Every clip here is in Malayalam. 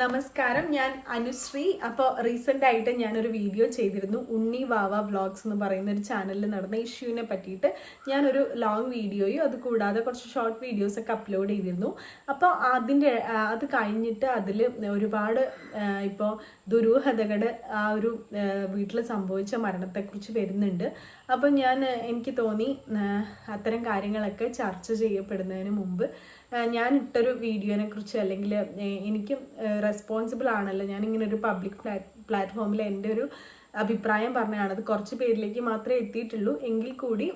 നമസ്കാരം ഞാൻ അനുശ്രീ. അപ്പോൾ റീസെന്റ് ആയിട്ട് ഞാനൊരു വീഡിയോ ചെയ്തിരുന്നു. ഉണ്ണി വാവ വ്ളോഗ്സ് എന്ന് പറയുന്ന ഒരു ചാനലിൽ നടന്ന ഇഷ്യൂവിനെ പറ്റിയിട്ട് ഞാനൊരു ലോങ് വീഡിയോയും അത് കൂടാതെ കുറച്ച് ഷോർട്ട് വീഡിയോസ് ഒക്കെ അപ്ലോഡ് ചെയ്തിരുന്നു. അപ്പോൾ അതിന്റെ അത് കഴിഞ്ഞിട്ട് അതിൽ ഒരുപാട് ഇപ്പോൾ ദുരൂഹതകൾ ആ ഒരു വീട്ടിൽ സംഭവിച്ച മരണത്തെക്കുറിച്ച് വരുന്നുണ്ട്. അപ്പോൾ ഞാൻ എനിക്ക് തോന്നി അത്തരം കാര്യങ്ങളൊക്കെ ചർച്ച ചെയ്യപ്പെടുന്നതിന് മുമ്പ് ഞാൻ ഇട്ടൊരു വീഡിയോനെ കുറിച്ച് അല്ലെങ്കിൽ എനിക്കും റെസ്പോൺസിബിൾ ആണല്ലോ. ഇങ്ങനെ ഒരു പബ്ലിക് പ്ലാറ്റ്ഫോമിൽ എന്റെ ഒരു അഭിപ്രായം പറഞ്ഞതാണ്. അത് കുറച്ച് പേരിലേക്ക് മാത്രമേ എത്തിയിട്ടുള്ളൂ. എങ്കിൽ കൂടി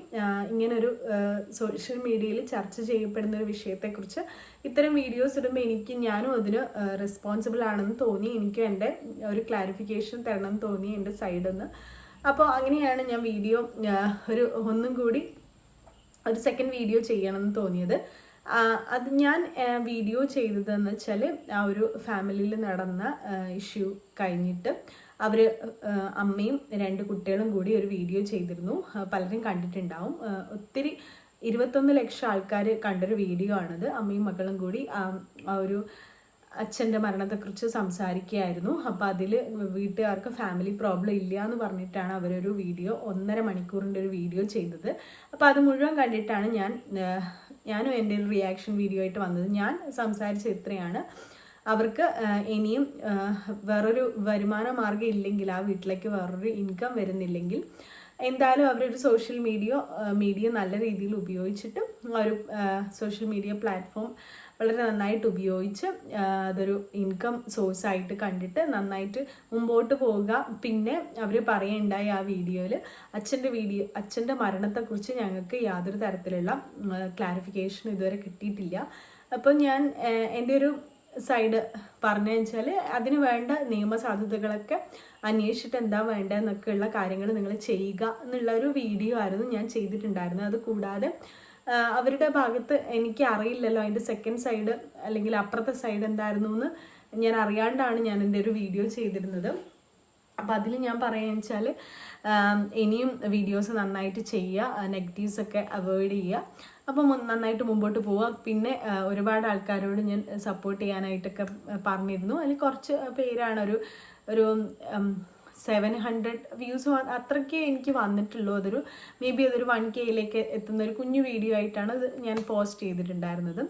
ഇങ്ങനൊരു സോഷ്യൽ മീഡിയയിൽ ചർച്ച ചെയ്യപ്പെടുന്ന ഒരു വിഷയത്തെക്കുറിച്ച് ഇത്തരം വീഡിയോസ് ഇടുമ്പോൾ എനിക്ക് ഞാനും അതിന് റെസ്പോൺസിബിൾ ആണെന്ന് തോന്നി. എനിക്കും എന്റെ ഒരു ക്ലാരിഫിക്കേഷൻ തരണം എന്ന് തോന്നി എന്റെ സൈഡിൽ നിന്ന് അപ്പോൾ അങ്ങനെയാണ് ഞാൻ വീഡിയോ ഒരു ഒന്നും കൂടി ഒരു സെക്കൻഡ് വീഡിയോ ചെയ്യണമെന്ന് തോന്നിയത്. അത് ഞാൻ വീഡിയോ ചെയ്തതെന്ന് വെച്ചാൽ ആ ഒരു ഫാമിലിയിൽ നടന്ന ഇഷ്യൂ കഴിഞ്ഞിട്ട് അവർ അമ്മയും രണ്ട് കുട്ടികളും കൂടി ഒരു വീഡിയോ ചെയ്തിരുന്നു. പലരും കണ്ടിട്ടുണ്ടാവും. ഒത്തിരി ഇരുപത്തൊന്ന് ലക്ഷം ആൾക്കാർ കണ്ടൊരു വീഡിയോ ആണത്. അമ്മയും മക്കളും കൂടി ആ ഒരു അച്ഛന്റെ മരണത്തെക്കുറിച്ച് സംസാരിക്കുകയായിരുന്നു. അപ്പോൾ അതിൽ വീട്ടുകാർക്ക് ഫാമിലി പ്രോബ്ലം ഇല്ല എന്ന് പറഞ്ഞിട്ടാണ് അവരൊരു വീഡിയോ ഒന്നര മണിക്കൂറിന്റെ ഒരു വീഡിയോ ചെയ്തത്. അപ്പോൾ അത് മുഴുവൻ കണ്ടിട്ടാണ് ഞാൻ ഞാനും എന്റെ ഒരു റിയാക്ഷൻ വീഡിയോ ആയിട്ട് വന്നത്. ഞാൻ സംസാരിച്ച ഇത്രയാണ്. അവർക്ക് ഇനിയും വേറൊരു വരുമാന മാർഗം ഇല്ലെങ്കിൽ ആ വീട്ടിലേക്ക് വേറൊരു ഇൻകം വരുന്നില്ലെങ്കിൽ എന്തായാലും അവരൊരു സോഷ്യൽ മീഡിയ മീഡിയ നല്ല രീതിയിൽ ഉപയോഗിച്ചിട്ട് ഒരു സോഷ്യൽ മീഡിയ പ്ലാറ്റ്ഫോം വളരെ നന്നായിട്ട് ഉപയോഗിച്ച് അതൊരു ഇൻകം സോഴ്സ് ആയിട്ട് കണ്ടിട്ട് നന്നായിട്ട് മുമ്പോട്ട് പോവുക. പിന്നെ അവർ പറയുണ്ടായി ആ വീഡിയോയിൽ അച്ഛന്റെ വീഡിയോ അച്ഛന്റെ മരണത്തെക്കുറിച്ച് ഞങ്ങൾക്ക് യാതൊരു തരത്തിലുള്ള ക്ലാരിഫിക്കേഷൻ ഇതുവരെ കിട്ടിയിട്ടില്ല. അപ്പോൾ ഞാൻ എന്റെ ഒരു സൈഡ് പറഞ്ഞു വെച്ചാൽ അതിന് വേണ്ട നിയമസാധ്യതകളൊക്കെ അന്വേഷിച്ചിട്ട് എന്താ വേണ്ടതെന്നൊക്കെ ഉള്ള കാര്യങ്ങൾ നിങ്ങൾ ചെയ്യുക എന്നുള്ള ഒരു വീഡിയോ ആയിരുന്നു ഞാൻ ചെയ്തിട്ടുണ്ടായിരുന്നത്. അത് കൂടാതെ അവരുടെ ഭാഗത്ത് എനിക്ക് അറിയില്ലല്ലോ അതിന്റെ സെക്കൻഡ് സൈഡ് അല്ലെങ്കിൽ അപ്പുറത്തെ സൈഡ് എന്തായിരുന്നു എന്ന് ഞാൻ അറിയാണ്ടാണ് ഞാൻ എന്റെ ഒരു വീഡിയോ ചെയ്തിരുന്നത്. അപ്പം അതിൽ ഞാൻ പറയുക വെച്ചാൽ ഇനിയും വീഡിയോസ് നന്നായിട്ട് ചെയ്യുക നെഗറ്റീവ്സൊക്കെ അവോയ്ഡ് ചെയ്യുക. അപ്പം നന്നായിട്ട് മുമ്പോട്ട് പോവാം. പിന്നെ ഒരുപാട് ആൾക്കാരോട് ഞാൻ സപ്പോർട്ട് ചെയ്യാനായിട്ടൊക്കെ പറഞ്ഞിരുന്നു. അതിൽ കുറച്ച് പേരാണ് ഒരു ഒരു സെവൻ ഹൺഡ്രഡ് വ്യൂസ് അത്രയ്ക്ക് എനിക്ക് വന്നിട്ടുള്ളൂ. അതൊരു മേ ബി അതൊരു വൺ കെയിലേക്ക് എത്തുന്ന ഒരു കുഞ്ഞു വീഡിയോ ആയിട്ടാണ് അത് ഞാൻ പോസ്റ്റ് ചെയ്തിട്ടുണ്ടായിരുന്നത്.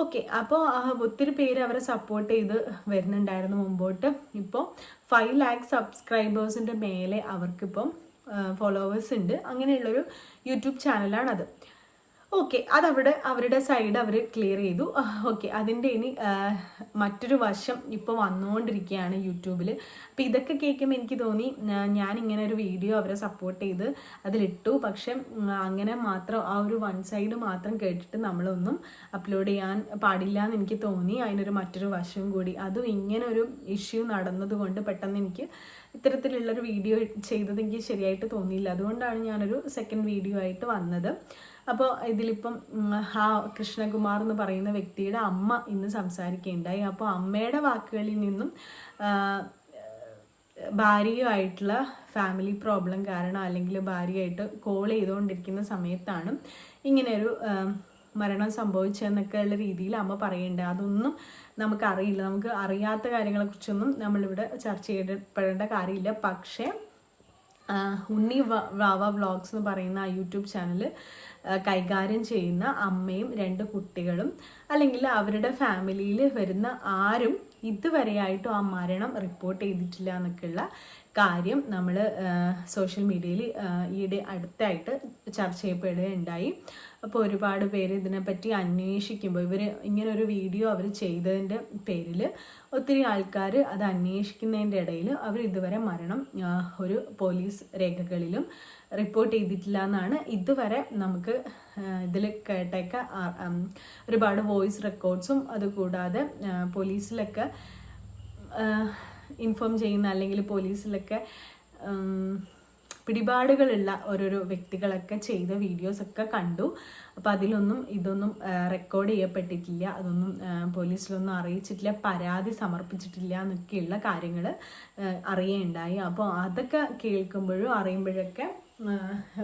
ഓക്കെ അപ്പോൾ ഒത്തിരി പേര് അവരെ സപ്പോർട്ട് ചെയ്ത് വരുന്നുണ്ടായിരുന്നു മുമ്പോട്ട്. ഇപ്പോൾ ഫൈവ് ലാക്ക് സബ്സ്ക്രൈബേഴ്സിന്റെ മേലെ അവർക്കിപ്പം ഫോളോവേഴ്സ് ഉണ്ട്. അങ്ങനെയുള്ളൊരു യൂട്യൂബ് ചാനലാണത് ഓക്കെ അതവിടെ അവരുടെ സൈഡ് അവർ ക്ലിയർ ചെയ്തു. ഓക്കെ അതിന്റെ ഇനി മറ്റൊരു വശം ഇപ്പോൾ വന്നുകൊണ്ടിരിക്കുകയാണ് യൂട്യൂബിൽ അപ്പോൾ ഇതൊക്കെ കേൾക്കുമ്പോൾ എനിക്ക് തോന്നി ഞാൻ ഇങ്ങനെ ഒരു വീഡിയോ അവരെ സപ്പോർട്ട് ചെയ്ത് അതിലിട്ടു. പക്ഷെ അങ്ങനെ മാത്രം ആ ഒരു വൺ സൈഡ് മാത്രം കേട്ടിട്ട് നമ്മളൊന്നും അപ്ലോഡ് ചെയ്യാൻ പാടില്ല എന്ന് എനിക്ക് തോന്നി. അതിനൊരു മറ്റൊരു വശവും കൂടി. അതും ഇങ്ങനെ ഒരു ഇഷ്യൂ നടന്നതുകൊണ്ട് പെട്ടെന്ന് എനിക്ക് ഇത്തരത്തിലുള്ളൊരു വീഡിയോ ചെയ്തത് എനിക്ക് ശരിയായിട്ട് തോന്നിയില്ല. അതുകൊണ്ടാണ് ഞാനൊരു സെക്കൻഡ് വീഡിയോ ആയിട്ട് വന്നത്. അപ്പോൾ ഇതിലിപ്പം ആ കൃഷ്ണകുമാർ എന്ന് പറയുന്ന വ്യക്തിയുടെ അമ്മ ഇന്ന് സംസാരിക്കുകയുണ്ടായി. അപ്പോൾ അമ്മയുടെ വാക്കുകളിൽ നിന്നും ഭാര്യയുമായിട്ടുള്ള ഫാമിലി പ്രോബ്ലം കാരണം അല്ലെങ്കിൽ ഭാര്യയായിട്ട് കോൾ ചെയ്തുകൊണ്ടിരിക്കുന്ന സമയത്താണ് ഇങ്ങനെയൊരു മരണം സംഭവിച്ചതെന്നൊക്കെ ഉള്ള രീതിയിൽ അമ്മ പറയുന്നുണ്ട് അതൊന്നും നമുക്കറിയില്ല നമുക്ക് അറിയാത്ത കാര്യങ്ങളെക്കുറിച്ചൊന്നും നമ്മളിവിടെ ചർച്ച ചെയ്യപ്പെടേണ്ട കാര്യമില്ല. പക്ഷേ ഉണ്ണി വാവ വ്ളോഗ്സ് എന്ന് പറയുന്ന ആ യൂട്യൂബ് ചാനൽ കൈകാര്യം ചെയ്യുന്ന അമ്മയും രണ്ട് കുട്ടികളും അല്ലെങ്കിൽ അവരുടെ ഫാമിലിയിൽ വരുന്ന ആരും ഇതുവരെയായിട്ടും ആ മരണം റിപ്പോർട്ട് ചെയ്തിട്ടില്ല എന്നൊക്കെയുള്ള കാര്യം നമ്മൾ സോഷ്യൽ മീഡിയയിൽ ഈയിടെ അടുത്തായിട്ട് ചർച്ച ചെയ്യപ്പെടുകയുണ്ടായി. അപ്പോൾ ഒരുപാട് പേര് ഇതിനെപ്പറ്റി അന്വേഷിക്കുമ്പോൾ ഇവർ ഇങ്ങനെ ഒരു വീഡിയോ അവർ ചെയ്തതിന്റെ പേരിൽ ഒത്തിരി ആൾക്കാർ അത് അന്വേഷിക്കുന്നതിന്റെ ഇടയിൽ അവർ ഇതുവരെ മരണം ഒരു പോലീസ് രേഖകളിലും റിപ്പോർട്ട് ചെയ്തിട്ടില്ല എന്നാണ് ഇതുവരെ നമുക്ക് ഇതിൽ കേട്ടേക്ക ഒരുപാട് വോയിസ് റെക്കോർഡ്സും അതുകൂടാതെ പോലീസിലൊക്കെ ഇൻഫോം ചെയ്യുന്ന അല്ലെങ്കിൽ പോലീസിലൊക്കെ പിടിപാടുകളുള്ള ഓരോരോ വ്യക്തികളൊക്കെ ചെയ്ത വീഡിയോസൊക്കെ കണ്ടു. അപ്പോൾ അതിലൊന്നും ഇതൊന്നും റെക്കോർഡ് ചെയ്യപ്പെട്ടിട്ടില്ല. അതൊന്നും പോലീസിലൊന്നും അറിയിച്ചിട്ടില്ല. പരാതി സമർപ്പിച്ചിട്ടില്ല എന്നൊക്കെയുള്ള കാര്യങ്ങൾ അറിയേണ്ടായി. അപ്പോൾ അതൊക്കെ കേൾക്കുമ്പോഴും അറിയുമ്പോഴൊക്കെ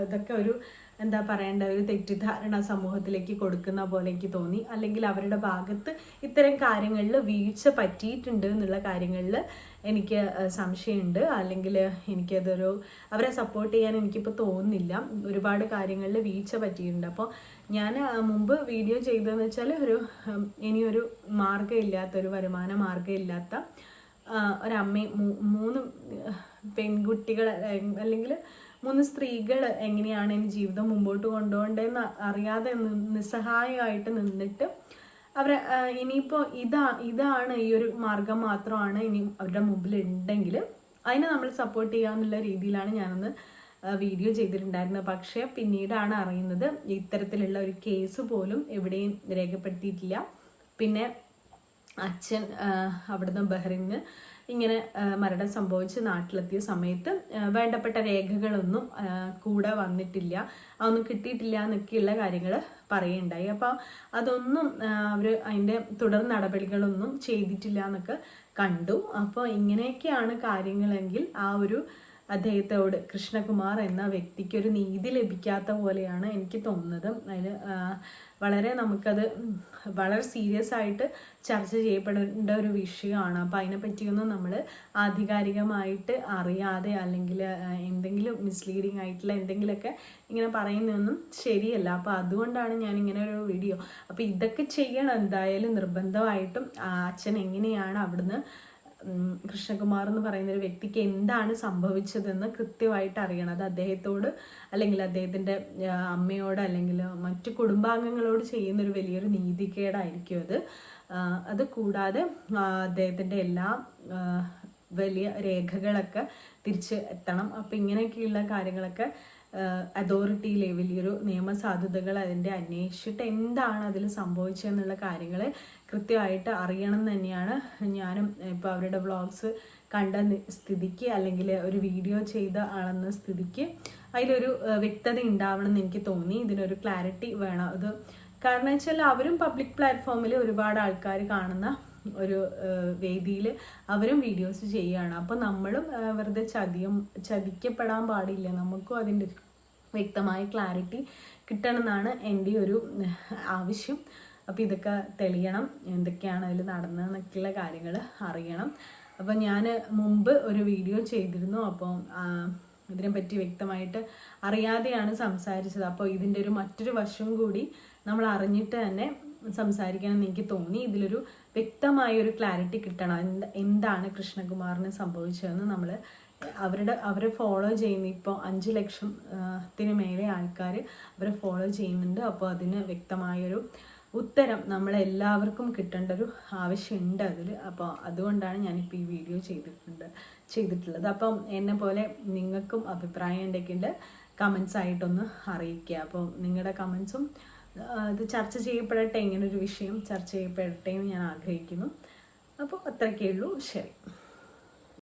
അതൊക്കെ ഒരു എന്താ പറയേണ്ട ഒരു തെറ്റിദ്ധാരണ സമൂഹത്തിലേക്ക് കൊടുക്കുന്ന പോലെ എനിക്ക് തോന്നി. അല്ലെങ്കിൽ അവരുടെ ഭാഗത്ത് ഇത്തരം കാര്യങ്ങളിൽ വീഴ്ച പറ്റിയിട്ടുണ്ട് എന്നുള്ള കാര്യങ്ങളിൽ എനിക്ക് സംശയമുണ്ട്. അല്ലെങ്കിൽ എനിക്കതൊരു അവരെ സപ്പോർട്ട് ചെയ്യാൻ എനിക്കിപ്പോൾ തോന്നുന്നില്ല. ഒരുപാട് കാര്യങ്ങളിൽ വീഴ്ച പറ്റിയിട്ടുണ്ട്. അപ്പോൾ ഞാൻ മുമ്പ് വീഡിയോ ചെയ്തതെന്ന് വെച്ചാൽ ഒരു ഇനിയൊരു മാർഗമില്ലാത്ത ഒരു വരുമാന മാർഗമില്ലാത്ത ഒരമ്മയും മൂന്ന് പെൺകുട്ടികൾ അല്ലെങ്കിൽ മൂന്ന് സ്ത്രീകൾ എങ്ങനെയാണ് എന്റെ ജീവിതം മുമ്പോട്ട് കൊണ്ടുപോകേണ്ടതെന്ന് അറിയാതെ നിസ്സഹായമായിട്ട് നിന്നിട്ട് അവർ ഇനിയിപ്പോൾ ഇതാ ഇതാണ് ഈ ഒരു മാർഗം മാത്രമാണ് ഇനി അവരുടെ മുമ്പിൽ ഉണ്ടെങ്കിൽ അതിനെ നമ്മൾ സപ്പോർട്ട് ചെയ്യാമെന്നുള്ള രീതിയിലാണ് ഞാനൊന്ന് വീഡിയോ ചെയ്തിട്ടുണ്ടായിരുന്നത്. പക്ഷേ പിന്നീടാണ് അറിയുന്നത് ഇത്തരത്തിലുള്ള ഒരു കേസ് പോലും എവിടെയും രേഖപ്പെടുത്തിയിട്ടില്ല. പിന്നെ അച്ഛൻ അവിടുന്ന് ബഹ്റിന് ഇങ്ങനെ മരണം സംഭവിച്ച് നാട്ടിലെത്തിയ സമയത്ത് വേണ്ടപ്പെട്ട രേഖകളൊന്നും കൂടെ വന്നിട്ടില്ല. അതൊന്നും കിട്ടിയിട്ടില്ല എന്നൊക്കെയുള്ള കാര്യങ്ങൾ പറയുണ്ടായി അപ്പോൾ അതൊന്നും അവർ അതിന്റെ തുടർ നടപടികളൊന്നും ചെയ്തിട്ടില്ല എന്നൊക്കെ കണ്ടു. അപ്പോൾ ഇങ്ങനെയൊക്കെയാണ് കാര്യങ്ങളെങ്കിൽ ആ ഒരു അദ്ദേഹത്തോട് കൃഷ്ണകുമാർ എന്ന വ്യക്തിക്ക് ഒരു നീതി ലഭിക്കാത്ത പോലെയാണ് എനിക്ക് തോന്നുന്നത്. അതിന് വളരെ നമുക്കത് വളരെ സീരിയസ് ആയിട്ട് ചർച്ച ചെയ്യപ്പെടേണ്ട ഒരു വിഷയമാണ്. അപ്പോൾ അതിനെ പറ്റിയൊന്നും നമ്മൾ ആധികാരികമായിട്ട് അറിയാതെ അല്ലെങ്കിൽ എന്തെങ്കിലും മിസ്ലീഡിങ് ആയിട്ടുള്ള എന്തെങ്കിലുമൊക്കെ ഇങ്ങനെ പറയുന്നതൊന്നും ശരിയല്ല. അപ്പോൾ അതുകൊണ്ടാണ് ഞാൻ ഇങ്ങനെ ഒരു വീഡിയോ അപ്പോൾ ഇതൊക്കെ ചെയ്യണം എന്തായാലും നിർബന്ധമായിട്ടും. അച്ഛൻ എങ്ങനെയാണ് അവിടുന്ന് കൃഷ്ണകുമാർ എന്ന് പറയുന്ന ഒരു വ്യക്തിക്ക് എന്താണ് സംഭവിച്ചതെന്ന് കൃത്യമായിട്ട് അറിയണം. അത് അദ്ദേഹത്തോട് അല്ലെങ്കിൽ അദ്ദേഹത്തിന്റെ അമ്മയോട് അല്ലെങ്കിൽ മറ്റു കുടുംബാംഗങ്ങളോട് ചെയ്യുന്നൊരു വലിയൊരു നീതികേടായിരിക്കും അത്. അത് കൂടാതെ അദ്ദേഹത്തിന്റെ എല്ലാ വലിയ രേഖകളൊക്കെ തിരിച്ച് എത്തണം. അപ്പം ഇങ്ങനെയൊക്കെയുള്ള കാര്യങ്ങളൊക്കെ അതോറിറ്റി ലെവലിലൊരു നിയമസാധുതകൾ അതിന്റെ അന്വേഷിച്ചിട്ട് എന്താണ് അതിൽ സംഭവിച്ചതെന്നുള്ള കാര്യങ്ങൾ കൃത്യമായിട്ട് അറിയണം തന്നെയാണ് ഞാനും ഇപ്പോൾ അവരുടെ വ്ളോഗ്സ് കണ്ട സ്ഥിതിക്ക് അല്ലെങ്കിൽ ഒരു വീഡിയോ ചെയ്ത ആളെന്ന സ്ഥിതിക്ക് അതിലൊരു വ്യക്തത ഉണ്ടാവണം എന്ന് എനിക്ക് തോന്നി. ഇതിനൊരു ക്ലാരിറ്റി വേണം. അത് കാരണം വെച്ചാൽ അവരും പബ്ലിക് പ്ലാറ്റ്ഫോമിൽ ഒരുപാട് ആൾക്കാർ കാണുന്ന ഒരു വേദിയിൽ അവരും വീഡിയോസ് ചെയ്യുകയാണ് അപ്പോൾ നമ്മളും വെറുതെ ചതിയും ചതിക്കപ്പെടാൻ പാടില്ല. നമുക്കും അതിന്റെ വ്യക്തമായ ക്ലാരിറ്റി കിട്ടണമെന്നാണ് എന്റെ ഒരു ആവശ്യം. അപ്പോൾ ഇതൊക്കെ തെളിയണം. എന്തൊക്കെയാണ് അതിൽ നടന്നതെന്നൊക്കെയുള്ള കാര്യങ്ങൾ അറിയണം. അപ്പോൾ ഞാൻ മുമ്പ് ഒരു വീഡിയോ ചെയ്തിരുന്നു. അപ്പോൾ ഇതിനെപ്പറ്റി വ്യക്തമായിട്ട് അറിയാതെയാണ് സംസാരിച്ചത്. അപ്പോൾ ഇതിന്റെ ഒരു മറ്റൊരു വശം കൂടി നമ്മൾ അറിഞ്ഞിട്ട് തന്നെ സംസാരിക്കണം എന്ന് എനിക്ക് തോന്നി. ഇതിലൊരു വ്യക്തമായ ഒരു ക്ലാരിറ്റി കിട്ടണം. എന്ത് എന്താണ് കൃഷ്ണകുമാറിന് സംഭവിച്ചതെന്ന് നമ്മൾ അവരുടെ അവരെ ഫോളോ ചെയ്യുന്ന ഇപ്പോൾ അഞ്ച് ലക്ഷം ത്തിന് മേലെ ആൾക്കാർ അവരെ ഫോളോ ചെയ്യുന്നുണ്ട്. അപ്പോൾ അതിന് വ്യക്തമായൊരു ഉത്തരം നമ്മളെല്ലാവർക്കും കിട്ടേണ്ട ഒരു ആവശ്യമുണ്ട് അതിൽ അപ്പോൾ അതുകൊണ്ടാണ് ഞാനിപ്പോൾ ഈ വീഡിയോ ചെയ്തിട്ടുണ്ട് ചെയ്തിട്ടുള്ളത്. അപ്പം എന്നെ പോലെ നിങ്ങൾക്കും അഭിപ്രായം ഉണ്ടെങ്കിൽ കമൻസ് ആയിട്ടൊന്ന് അറിയിക്കുക. അപ്പോൾ നിങ്ങളുടെ കമൻസും ഇത് ചർച്ച ചെയ്യപ്പെടട്ടെ ഇങ്ങനൊരു വിഷയം ചർച്ച ചെയ്യപ്പെടട്ടെ എന്ന് ഞാൻ ആഗ്രഹിക്കുന്നു. അപ്പോൾ അത്രയ്ക്കേ ഉള്ളൂ ശരി.